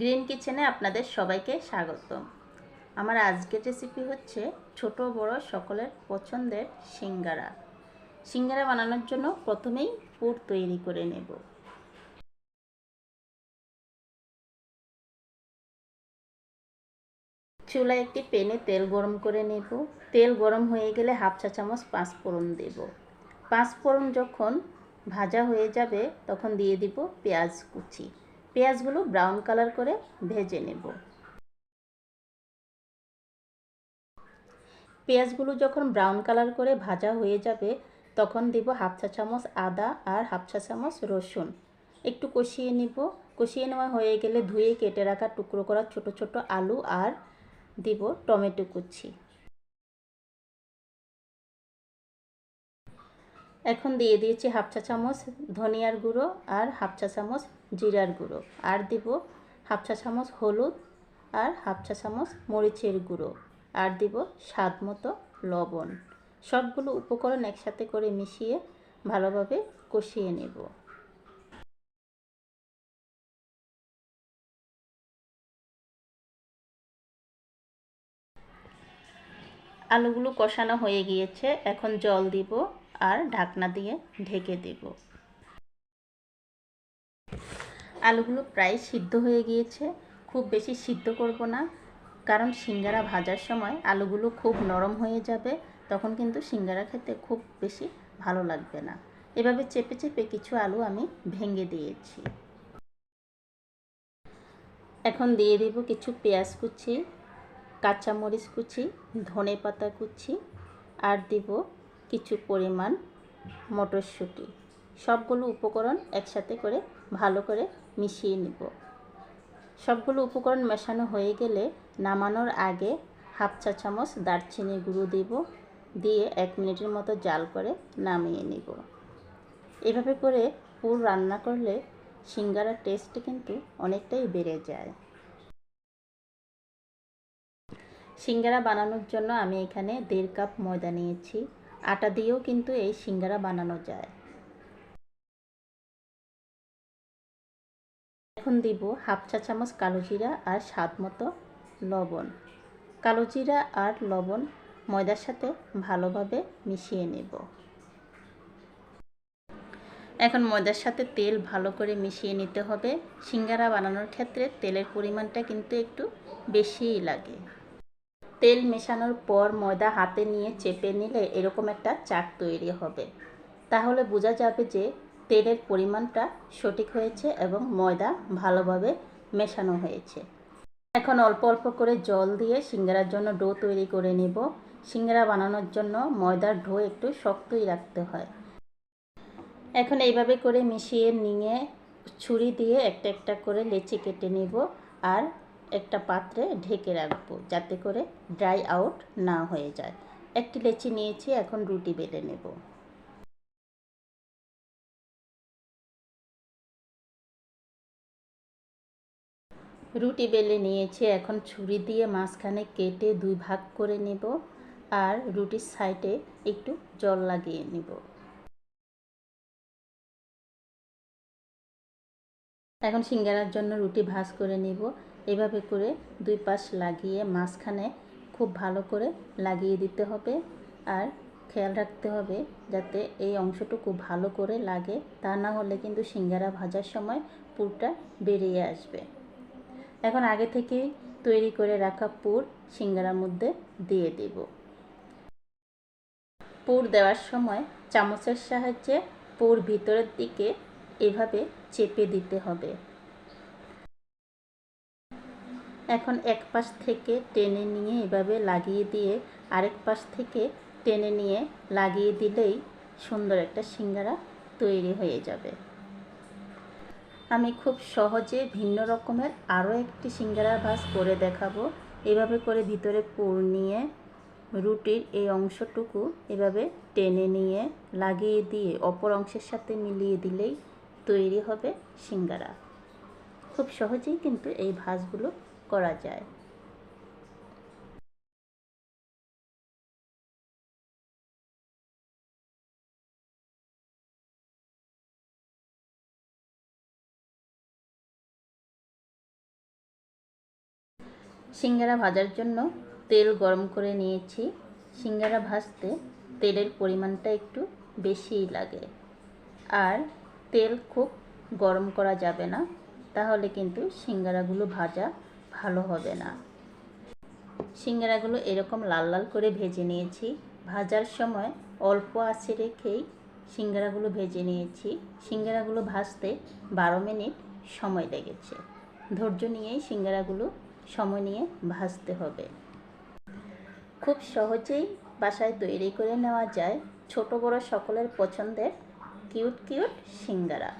Green কিচেনে আপনাদের সবাইকে স্বাগত আমার আজকের রেসিপি হচ্ছে ছোট বড় সকলের পছন্দের সিঙ্গারা। সিঙ্গারা বানানোর জন্য প্রথমেই পুর তৈরি করে নেব। চুলায় একটি পেনে তেল গরম করে নেব। তেল গরম হয়ে গেলে হাফ চা চামচ পাঁচ ফোড়ন দেব। পাঁচ ফোড়ন যখন ভাজা হয়ে যাবে তখন দিয়ে দিব পেঁয়াজ কুচি। পেঁয়াজগুলো ব্রাউন কালার করে ভেজে নেব। পেঁয়াজগুলো যখন ব্রাউন কালার করে ভাজা হয়ে যাবে, তখন দিব হাফ চা চামচ আদা আর হাফ চা চামচ রসুন। একটু কষিয়ে নিব। কষিয়ে নেওয়া হয়ে গেলে ধুয়ে কেটে রাখা টুকরো করা ছোট ছোট আলু আর দিব টমেটো কুচি। এখন দিয়ে দিয়েছি হাফ চা চামচ ধনিয়ার গুঁড়ো আর হাফ চা চামচ জিরার গুঁড়ো। আর দিব হাফ চা চামচ হলুদ আর হাফ চা চামচ মরিচের গুঁড়ো। আর দিব স্বাদ মতো লবণ। সবগুলো উপকরণ একসাথে করে মিশিয়ে ভালোভাবে কষিয়ে নেব। আলুগুলো কষানো হয়ে গিয়েছে। এখন জল দিব। আর ঢাকনা দিয়ে ঢেকে দেব। আলুগুলো প্রায় সিদ্ধ হয়ে গিয়েছে। খুব বেশি সিদ্ধ করব না, কারণ সিঙ্গারা ভাজার সময় আলুগুলো খুব নরম হয়ে যাবে, তখন কিন্তু সিঙ্গারা খেতে খুব বেশি ভালো লাগবে না। এভাবে চেপে চেপে কিছু আলু আমি ভেঙে দিয়েছি। এখন দিয়ে দিব কিছু পেঁয়াজ কুচি, কাঁচামরিচ কুচি ধনে পাতা কুচি, আর দিব কিছু পরিমাণ মটরশুঁটি। সবগুলো উপকরণ একসাথে করে ভালো করে মিশিয়ে নিব। সবগুলো উপকরণ মেশানো হয়ে গেলে নামানোর আগে হাফ চা চামচ দারচিনি গুঁড়ো দেব, দিয়ে এক মিনিটের মতো জাল করে নামিয়ে নিব। এভাবে করে পুর রান্না করলে সিঙ্গারার টেস্ট কিন্তু অনেকটাই বেড়ে যায়। সিঙ্গারা বানানোর জন্য আমি এখানে দেড় কাপ ময়দা নিয়েছি। আটা দিয়েও কিন্তু এই সিঙ্গারা বানানো যায়। এখন দিব হাফ চা চামচ কালো জিরা আর স্বাদ মতো লবণ। কালো জিরা আর লবণ ময়দার সাথে ভালোভাবে মিশিয়ে নেব। এখন ময়দার সাথে তেল ভালো করে মিশিয়ে নিতে হবে। সিঙ্গারা বানানোর ক্ষেত্রে তেলের পরিমাণটা কিন্তু একটু বেশিই লাগে। তেল মেশানোর পর ময়দা হাতে নিয়ে চেপে নিলে এরকম একটা চাক তৈরি হবে। তাহলে বোঝা যাবে যে তেলের পরিমাণটা সঠিক হয়েছে এবং ময়দা ভালোভাবে মেশানো হয়েছে। এখন অল্প অল্প করে জল দিয়ে সিঙ্গারার জন্য ডো তৈরি করে নেব। সিঙ্গারা বানানোর জন্য ময়দার ডো একটু শক্তই রাখতে হয়। এখন এইভাবে করে মিশিয়ে নিয়ে ছুরি দিয়ে একটা একটা করে লেচি কেটে নেব। আর একটা পাত্রে ঢেকে রাখব যাতে করে ড্রাই আউট না হয়ে যায়। একটি লেচি নিয়েছি, এখন রুটি বেলে নেব। রুটি বেলে নিয়েছি, এখন ছুরি দিয়ে মাঝখানে কেটে দুই ভাগ করে নেব আর রুটির সাইডে একটু জল লাগিয়ে নেব। এখন সিঙ্গারার জন্য রুটি ভাজ করে নেব। এভাবে করে দুই পাশ লাগিয়ে মাঝখানে খুব ভালো করে লাগিয়ে দিতে হবে আর খেয়াল রাখতে হবে যাতে এই অংশটুকু ভালো করে লাগে, তা না হলে কিন্তু সিঙ্গারা ভাজার সময় পুরটা বেরিয়ে আসবে। এখন আগে থেকেই তৈরি করে রাখা পুর সিঙ্গারার মধ্যে দিয়ে দেব। পুর দেওয়ার সময় চামচের সাহায্যে পুর ভিতরের দিকে এভাবে চেপে দিতে হবে। এখন এক পাশ থেকে টেনে নিয়ে এভাবে লাগিয়ে দিয়ে আরেক পাশ থেকে টেনে নিয়ে লাগিয়ে দিলেই সুন্দর একটা সিঙ্গারা তৈরি হয়ে যাবে। আমি খুব সহজে ভিন্ন রকমের আরও একটি সিঙ্গারা ভাজ করে দেখাবো। এভাবে করে ভিতরে পুর নিয়ে, রুটির এই অংশটুকু এভাবে টেনে নিয়ে লাগিয়ে দিয়ে অপর অংশের সাথে মিলিয়ে দিলেই তৈরি হবে সিঙ্গারা। খুব সহজেই কিন্তু এই ভাজগুলো করা যায়। সিঙ্গারা ভাজার জন্য তেল গরম করে নিয়েছি। সিঙ্গারা ভাজতে তেলের পরিমাণটা একটু বেশিই লাগে। আর তেল খুব গরম করা যাবে না, তাহলে কিন্তু সিঙ্গারাগুলো ভাজা ভালো হবে না। সিঙ্গারাগুলো এরকম লাল লাল করে ভেজে নিয়েছি। ভাজার সময় অল্প আঁচে রেখেই সিঙ্গারাগুলো ভেজে নিয়েছি। সিঙ্গারাগুলো ভাজতে বারো মিনিট সময় লেগেছে। ধৈর্য নিয়েই সিঙ্গারাগুলো সময় নিয়ে ভাজতে হবে। খুব সহজেই বাসায় তৈরি করে নেওয়া যায় ছোট বড় সকলের পছন্দের কিউট কিউট সিঙ্গারা।